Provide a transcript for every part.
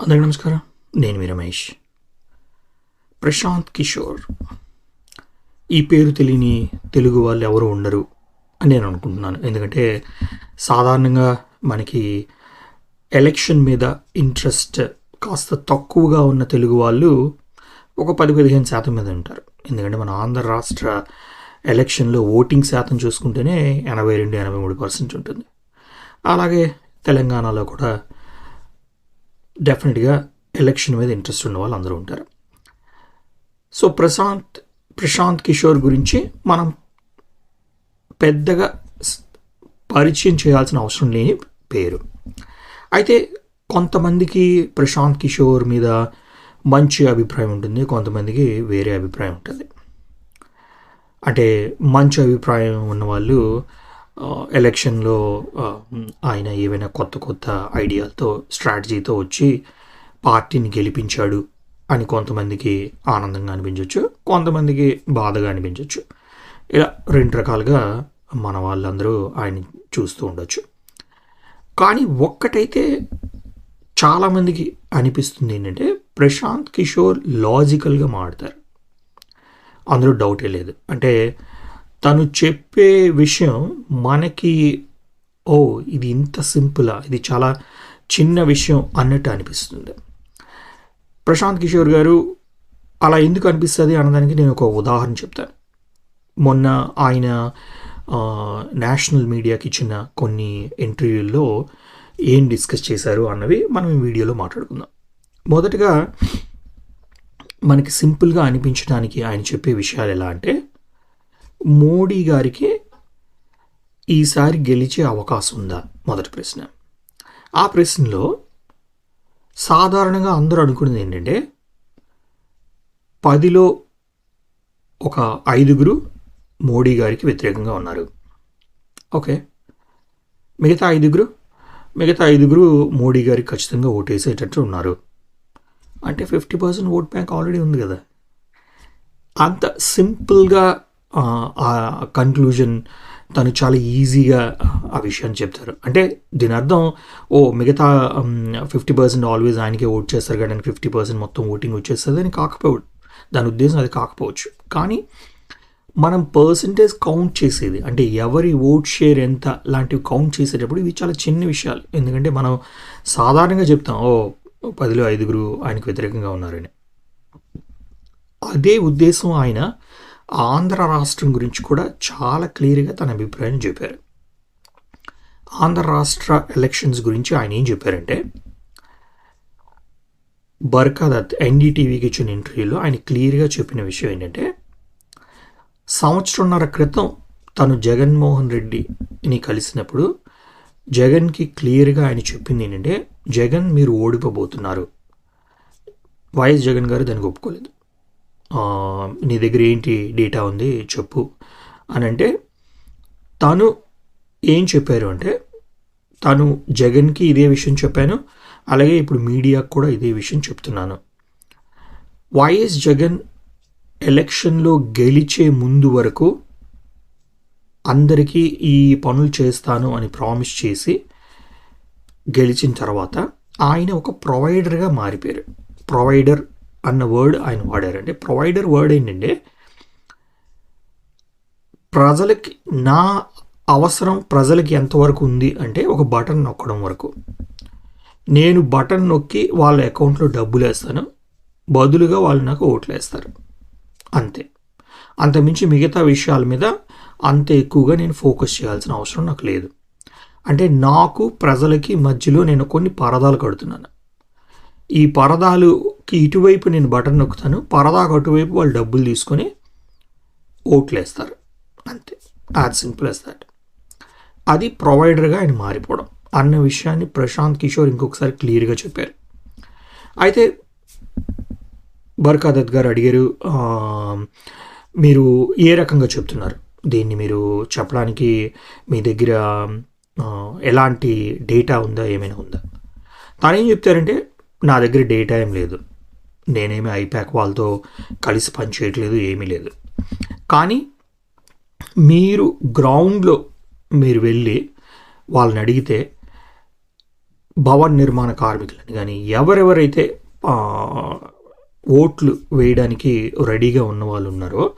అందరికీ నమస్కారం. నేను మీ రమేష్. ప్రశాంత్ కిషోర్. ఈ పేరు తెలియని తెలుగు వాళ్ళు ఎవరు ఉండరు అని నేను అనుకుంటున్నాను. ఎందుకంటే సాధారణంగా మనకి ఎలక్షన్ మీద ఇంట్రెస్ట్ కాస్త తక్కువగా ఉన్న తెలుగు వాళ్ళు ఒక పది పదిహేను శాతం మీద ఉంటారు. ఎందుకంటే మన ఆంధ్ర రాష్ట్ర ఎలక్షన్లో ఓటింగ్ శాతం చూసుకుంటేనే ఎనభై రెండు ఎనభై మూడు పర్సెంట్ ఉంటుంది. అలాగే తెలంగాణలో కూడా డెఫినెట్గా ఎలక్షన్ మీద ఇంట్రెస్ట్ ఉన్న వాళ్ళు అందరూ ఉంటారు. సో ప్రశాంత్ ప్రశాంత్ కిషోర్ గురించి మనం పెద్దగా పరిచయం చేయాల్సిన అవసరం లేని పేరు. అయితే కొంతమందికి ప్రశాంత్ కిషోర్ మీద మంచి అభిప్రాయం ఉంటుంది కొంతమందికి వేరే అభిప్రాయం ఉంటుంది. అంటే మంచి అభిప్రాయం ఉన్నవాళ్ళు వాళ్ళు ఎలక్షన్లో ఆయన ఏవైనా కొత్త కొత్త ఐడియాలతో స్ట్రాటజీతో వచ్చి పార్టీని గెలిపించాడు అని కొంతమందికి ఆనందంగా అనిపించవచ్చు కొంతమందికి బాధగా అనిపించవచ్చు ఇలా రెండు రకాలుగా మన వాళ్ళందరూ ఆయన చూస్తూ ఉండొచ్చు. కానీ ఒక్కటైతే చాలామందికి అనిపిస్తుంది ఏంటంటే ప్రశాంత్ కిషోర్ లాజికల్గా మాడతారు అందులో డౌటే లేదు. అంటే తను చెప్పే విషయం మనకి ఓ ఇది ఇంత సింపులా ఇది చాలా చిన్న విషయం అన్నట్టు అనిపిస్తుంది. ప్రశాంత్ కిషోర్ గారు అలా ఎందుకు అనిపిస్తుంది అన్నదానికి నేను ఒక ఉదాహరణ చెప్తాను. మొన్న ఆయన నేషనల్ మీడియాకి ఇచ్చిన కొన్ని ఇంటర్వ్యూల్లో ఏం డిస్కస్ చేశారు అన్నవి మనం ఈ వీడియోలో మాట్లాడుకుందాం. మొదటగా మనకి సింపుల్గా అనిపించడానికి ఆయన చెప్పే విషయాలు ఎలా అంటే మోడీ గారికి ఈసారి గెలిచే అవకాశం ఉందా? మొదటి ప్రశ్న. ఆ ప్రశ్నలో సాధారణంగా అందరూ అనుకునేది ఏంటంటే పదిలో ఒక ఐదుగురు మోడీ గారికి వ్యతిరేకంగా ఉన్నారు. ఓకే. మిగతా ఐదుగురు? మిగతా ఐదుగురు మోడీ గారికి ఖచ్చితంగా ఓటేసేటట్టు ఉన్నారు. అంటే fifty percent vote bank already ఉంది కదా. అంత సింపుల్గా ఆ, కన్క్లూజన్ తను చాలా ఈజీగా ఆ విషయాన్ని చెప్తారు. అంటే దీని అర్థం ఓ మిగతా ఫిఫ్టీ పర్సెంట్ ఆల్వేస్ ఆయనకే ఓట్ చేస్తారు కానీ ఫిఫ్టీ పర్సెంట్ మొత్తం ఓటింగ్ వచ్చేస్తుంది అని కాకపోవచ్చు దాని ఉద్దేశం అది కాకపోవచ్చు. కానీ మనం పర్సంటేజ్ కౌంట్ చేసేది అంటే ఎవరి ఓట్ షేర్ ఎంత లాంటివి కౌంట్ చేసేటప్పుడు ఇవి చాలా చిన్న విషయాలు. ఎందుకంటే మనం సాధారణంగా చెప్తాం ఓ పదిలో ఐదుగురు ఆయనకు వ్యతిరేకంగా ఉన్నారని. అదే ఉద్దేశం ఆయన ఆంధ్ర రాష్ట్రం గురించి కూడా చాలా క్లియర్గా తన అభిప్రాయం చెప్పారు. ఆంధ్ర రాష్ట్ర ఎలక్షన్స్ గురించి ఆయన ఏం చెప్పారంటే బర్కాదత్ ఎన్డీటీవీకి ఇచ్చిన ఇంటర్వ్యూలో ఆయన క్లియర్గా చెప్పిన విషయం ఏంటంటే సంవత్సరంన్నర క్రితం తను జగన్మోహన్ రెడ్డిని కలిసినప్పుడు జగన్కి క్లియర్గా ఆయన చెప్పింది ఏంటంటే జగన్ మీరు ఓడిపోబోతున్నారు. వైఎస్ జగన్ గారు దానికి ఒప్పుకోలేదు. నీ దగ్గర ఏంటి డేటా ఉంది చెప్పు అని అంటే తను ఏం చెప్పారు అంటే తను జగన్కి ఇదే విషయం చెప్పాను అలాగే ఇప్పుడు మీడియాకు కూడా ఇదే విషయం చెప్తున్నాను. వైఎస్ జగన్ ఎలక్షన్లో గెలిచే ముందు వరకు అందరికీ ఈ పనులు చేస్తాను అని ప్రామిస్ చేసి గెలిచిన తర్వాత ఆయన ఒక ప్రొవైడర్గా మారిపోయారు. ప్రొవైడర్ అన్న వర్డ్ ఆయన వాడారు అంటే ప్రొవైడర్ వర్డ్ ఏంటంటే ప్రజలకి నా అవసరం ప్రజలకి ఎంతవరకు ఉంది అంటే ఒక బటన్ నొక్కడం వరకు. నేను బటన్ నొక్కి వాళ్ళ అకౌంట్లో డబ్బులు వేస్తాను. బదులుగా వాళ్ళు నాకు ఓట్లు వేస్తారు. అంతే. అంతమించి మిగతా విషయాల మీద అంత ఎక్కువగా నేను ఫోకస్ చేయాల్సిన అవసరం నాకు లేదు. అంటే నాకు ప్రజలకి మధ్యలో నేను కొన్ని పరదాలు కడుతున్నాను. ఈ పరదాలు ఇటువైపు నేను బటన్ నొక్కుతాను పరదాకు అటువైపు వాళ్ళు డబ్బులు తీసుకొని ఓట్లు వేస్తారు అంతే. యాజ్ సింపుల్ యాజ్ దాట్ అది ప్రొవైడర్గా ఆయన మారిపోవడం. అన్న విషయాన్ని ప్రశాంత్ కిషోర్ ఇంకొకసారి క్లియర్గా చెప్పారు. అయితే బర్కాదత్ గారు అడిగారు మీరు ఏ రకంగా చెప్తున్నారు? దీన్ని మీరు చెప్పడానికి మీ దగ్గర ఎలాంటి డేటా ఉందా? ఏమైనా ఉందా? తాను ఏం చెప్తారంటే నా దగ్గర డేటా ఏం లేదు. నేనేమి ఐప్యాక్ వాళ్ళతో కలిసి పనిచేయట్లేదు ఏమీ లేదు. కానీ మీరు గ్రౌండ్లో మీరు వెళ్ళి వాళ్ళని అడిగితే భవన్ నిర్మాణ కార్మికులని కానీ ఎవరెవరైతే ఓట్లు వేయడానికి రెడీగా ఉన్న వాళ్ళు ఉన్నారో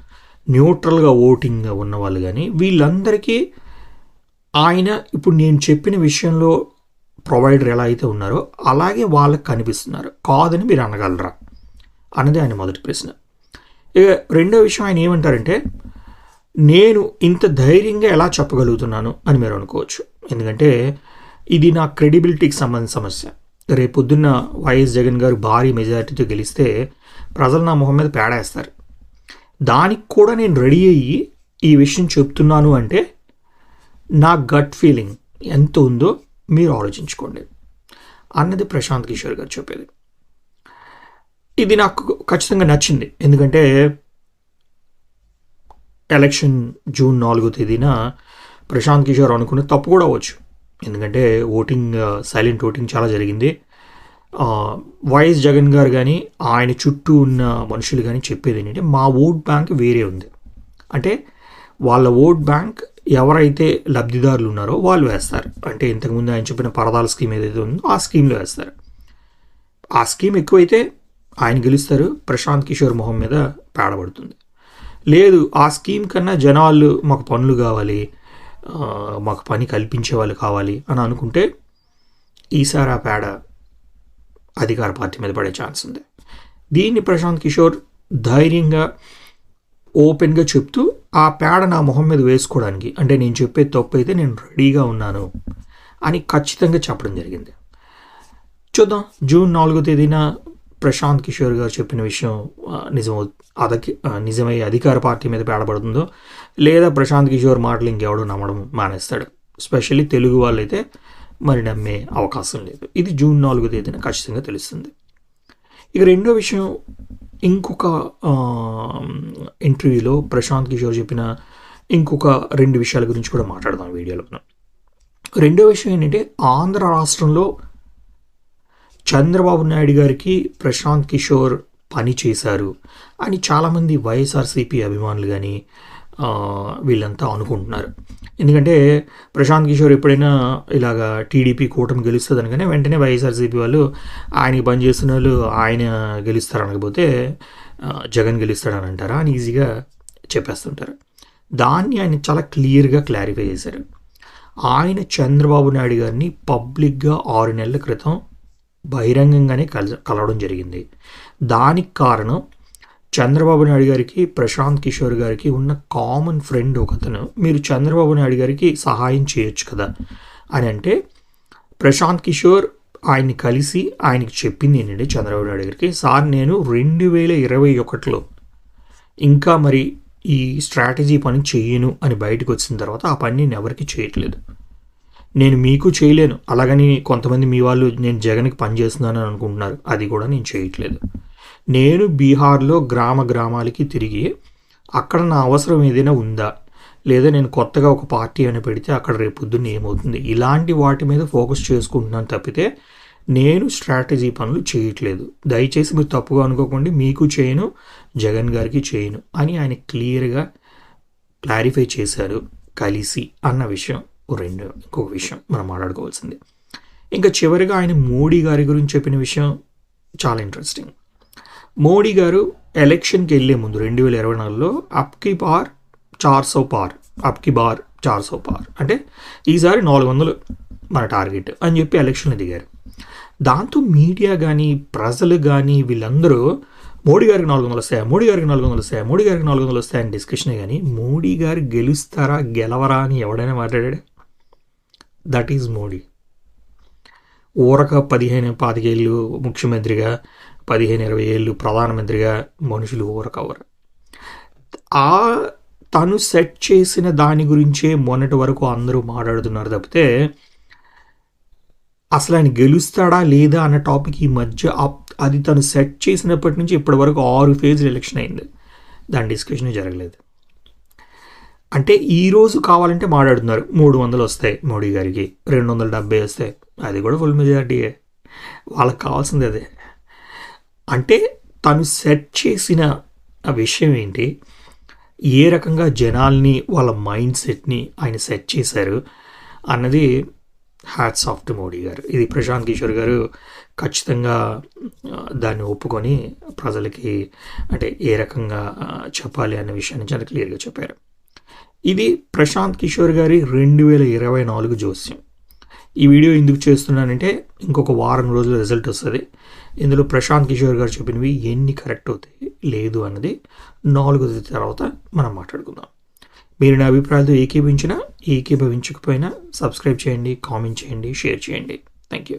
న్యూట్రల్గా ఓటింగ్ ఉన్న వాళ్ళు కానీ వీళ్ళందరికీ ఆయన ఇప్పుడు నేను చెప్పిన విషయంలో ప్రొవైడర్ ఎలా అయితే ఉన్నారో అలాగే వాళ్ళకి కనిపిస్తున్నారు. కాదని మీరు అనగలరా? అన్నది ఆయన మొదటి ప్రశ్న. ఇక రెండో విషయం ఆయన ఏమంటారంటే నేను ఇంత ధైర్యంగా ఎలా చెప్పగలుగుతున్నాను అని మీరు అనుకోవచ్చు. ఎందుకంటే ఇది నా క్రెడిబిలిటీకి సంబంధించిన సమస్య. రేపొద్దున్న వైఎస్ జగన్ గారు భారీ మెజారిటీతో గెలిస్తే ప్రజలు నా మొహం మీద పేడేస్తారు. దానికి కూడా నేను రెడీ అయ్యి ఈ విషయం చెప్తున్నాను అంటే నా గట్ ఫీలింగ్ ఎంత ఉందో మీరు ఆలోచించుకోండి. అన్నది ప్రశాంత్ కిషోర్ గారు చెప్పేది. ఇది నాకు ఖచ్చితంగా నచ్చింది. ఎందుకంటే ఎలక్షన్ జూన్ నాలుగో తేదీన ప్రశాంత్ కిషోర్ అనుకున్న తప్పు కూడా అవ్వచ్చు. ఎందుకంటే ఓటింగ్ సైలెంట్ ఓటింగ్ చాలా జరిగింది. వైఎస్ జగన్ గారు కానీ ఆయన చుట్టూ ఉన్న మనుషులు కానీ చెప్పేది ఏంటంటే మా ఓట్ బ్యాంక్ వేరే ఉంది. అంటే వాళ్ళ ఓట్ బ్యాంక్ ఎవరైతే లబ్ధిదారులు ఉన్నారో వాళ్ళు వేస్తారు. అంటే ఇంతకుముందు ఆయన చెప్పిన పరదాల స్కీమ్ ఏదైతే ఉందో ఆ స్కీమ్లో వేస్తారు. ఆ స్కీమ్ ఎక్కువైతే ఆయన గెలుస్తారు. ప్రశాంత్ కిషోర్ మొహం మీద పేడబడుతుంది. లేదు ఆ స్కీమ్ కన్నా జనాలు మాకు పనులు కావాలి మాకు పని కల్పించే వాళ్ళు కావాలి అని అనుకుంటే ఈసారి ఆ పేడ అధికార పార్టీ మీద పడే ఛాన్స్ ఉంది. దీన్ని ప్రశాంత్ కిషోర్ ధైర్యంగా ఓపెన్గా చెప్తూ ఆ పేడ నా మొహం మీద వేసుకోవడానికి అంటే నేను చెప్పే తప్పు అయితే నేను రెడీగా ఉన్నాను అని ఖచ్చితంగా చెప్పడం జరిగింది. చూద్దాం జూన్ నాలుగో తేదీన ప్రశాంత్ కిషోర్ గారు చెప్పిన విషయం ఆ, నిజమవు అదకి నిజమై అధికార పార్టీ మీద పేడబడుతుందో లేదా ప్రశాంత్ కిషోర్ మాటలు ఇంకెవడో నమ్మడం మానేస్తాడు. స్పెషల్లీ తెలుగు వాళ్ళైతే మరి నమ్మే అవకాశం లేదు. ఇది జూన్ నాలుగో తేదీన ఖచ్చితంగా తెలుస్తుంది. ఇక రెండో విషయం ఇంకొక ఇంటర్వ్యూలో ప్రశాంత్ కిషోర్ చెప్పిన ఇంకొక రెండు విషయాల గురించి కూడా మాట్లాడదాం వీడియోలో. రెండో విషయం ఏంటంటే ఆంధ్ర రాష్ట్రంలో చంద్రబాబు నాయుడు గారికి ప్రశాంత్ కిషోర్ పని చేశారు అని చాలామంది వైఎస్ఆర్సీపీ అభిమానులు కానీ వీళ్ళంతా అనుకుంటున్నారు. ఎందుకంటే ప్రశాంత్ కిషోర్ ఎప్పుడైనా ఇలాగా టీడీపీ కూటమి గెలుస్తుంది అనగానే వెంటనే వైఎస్ఆర్సీపీ వాళ్ళు ఆయనకి పని చేస్తున్న వాళ్ళు ఆయన గెలుస్తారు అనకపోతే జగన్ గెలుస్తాడని అంటారా అని ఈజీగా చెప్పేస్తుంటారు. దాన్ని ఆయన చాలా క్లియర్గా క్లారిఫై చేశారు. ఆయన చంద్రబాబు నాయుడు గారిని పబ్లిక్గా ఆరు నెలల క్రితం బహిరంగంగానే కల కలవడం జరిగింది. దానికి కారణం చంద్రబాబు నాయుడు గారికి ప్రశాంత్ కిషోర్ గారికి ఉన్న కామన్ ఫ్రెండ్ ఒకతను. మీరు చంద్రబాబు నాయుడు గారికి సహాయం చేయొచ్చు కదా? అని అంటే ప్రశాంత్ కిషోర్ ఆయన్ని కలిసి ఆయనకి చెప్పింది ఏంటంటే చంద్రబాబు నాయుడు గారికి సార్ నేను రెండు వేల ఇరవై ఒకటిలో ఇంకా మరి ఈ స్ట్రాటజీ పని చెయ్యను అని బయటకు వచ్చిన తర్వాత ఆ పని నేను ఎవరికి చేయట్లేదు. నేను మీకు చేయలేను. అలాగని కొంతమంది మీ వాళ్ళు నేను జగన్కి పని చేస్తున్నాను అని అనుకుంటున్నారు. అది కూడా నేను చేయట్లేదు. నేను బీహార్లో గ్రామ గ్రామాలకి తిరిగి అక్కడ నా అవసరం ఏదైనా ఉందా? లేదా నేను కొత్తగా ఒక పార్టీ అని పెడితే అక్కడ రేపు పొద్దున్న ఏమవుతుంది? ఇలాంటి వాటి మీద ఫోకస్ చేసుకుంటున్నాను తప్పితే నేను స్ట్రాటజీ పనులు చేయట్లేదు. దయచేసి మీరు తప్పుగా అనుకోకండి. మీకు చేయను జగన్ గారికి చేయను అని ఆయన క్లియర్గా క్లారిఫై చేశారు కలిసి అన్న విషయం. రెండు ఇంకొక విషయం మనం మాట్లాడుకోవాల్సింది. ఇంకా చివరిగా ఆయన మోడీ గారి గురించి చెప్పిన విషయం చాలా ఇంట్రెస్టింగ్ మోడీ గారు ఎలక్షన్కి వెళ్ళే ముందు రెండు వేల ఇరవై నాలుగులో అప్కి బార్ చార్ సో పార్ అప్కి బార్ చార్ సో పార్. అంటే ఈసారి నాలుగు వందలు మన టార్గెట్ అని చెప్పి ఎలక్షన్లు దిగారు. దాంతో మీడియా కానీ ప్రజలు కానీ వీళ్ళందరూ మోడీ గారికి నాలుగు వందలు వస్తాయా మోడీ గారికి నాలుగు వందలు వస్తాయా మోడీ గారికి నాలుగు వందలు వస్తాయని డిస్కషనే కానీ మోడీ గారు గెలుస్తారా గెలవరా అని ఎవడైనా మాట్లాడాడు? దట్ ఈజ్ మోడీ ఊరక పదిహేను పాతికేళ్ళు ముఖ్యమంత్రిగా పదిహేను ఇరవై ఏళ్ళు ప్రధానమంత్రిగా మనుషులు ఊరకవరు ఆ తను సెట్ చేసిన దాని గురించే మొన్నటి వరకు అందరూ మాట్లాడుతున్నారు తప్పితే అసలు ఆయన గెలుస్తాడా లేదా అన్న టాపిక్ ఈ మధ్య అది తను సెట్ చేసినప్పటి నుంచి ఇప్పటి వరకు ఆరు ఫేజ్లు ఎలక్షన్ అయింది. దాని డిస్కషన్ జరగలేదు. అంటే ఈ రోజు కావాలంటే మాట్లాడుతున్నారు. మూడు వందలు వస్తాయి మోడీ గారికి. రెండు వందల డెబ్బై వస్తాయి. అది కూడా ఫుల్ మెజారిటీయే వాళ్ళకి కావాల్సింది అదే. అంటే తను సెట్ చేసిన ఆ విషయం ఏంటి? ఏ రకంగా జనాల్ని వాళ్ళ మైండ్ సెట్ని ఆయన సెట్ చేశారు అన్నది హ్యాట్స్ ఆఫ్ టు మోడీ గారు. ఇది ప్రశాంత్ కిషోర్ గారు ఖచ్చితంగా దాన్ని ఒప్పుకొని ప్రజలకి అంటే ఏ రకంగా చెప్పాలి అనే విషయాన్ని చాలా క్లియర్గా చెప్పారు. ఇది ప్రశాంత్ కిషోర్ గారి రెండు వేల ఇరవై నాలుగు జోస్యం. ఈ వీడియో ఎందుకు చేస్తున్నానంటే ఇంకొక వారం రోజుల రిజల్ట్ వస్తుంది. ఇందులో ప్రశాంత్ కిషోర్ గారు చెప్పినవి ఎన్ని కరెక్ట్ అవుతాయి లేదు అన్నది నాలుగు తర్వాత మనం మాట్లాడుకుందాం. మీరు నా అభిప్రాయాలతో ఏకీభవించినా ఏకీభవించకపోయినా సబ్స్క్రైబ్ చేయండి కామెంట్ చేయండి షేర్ చేయండి. Thank you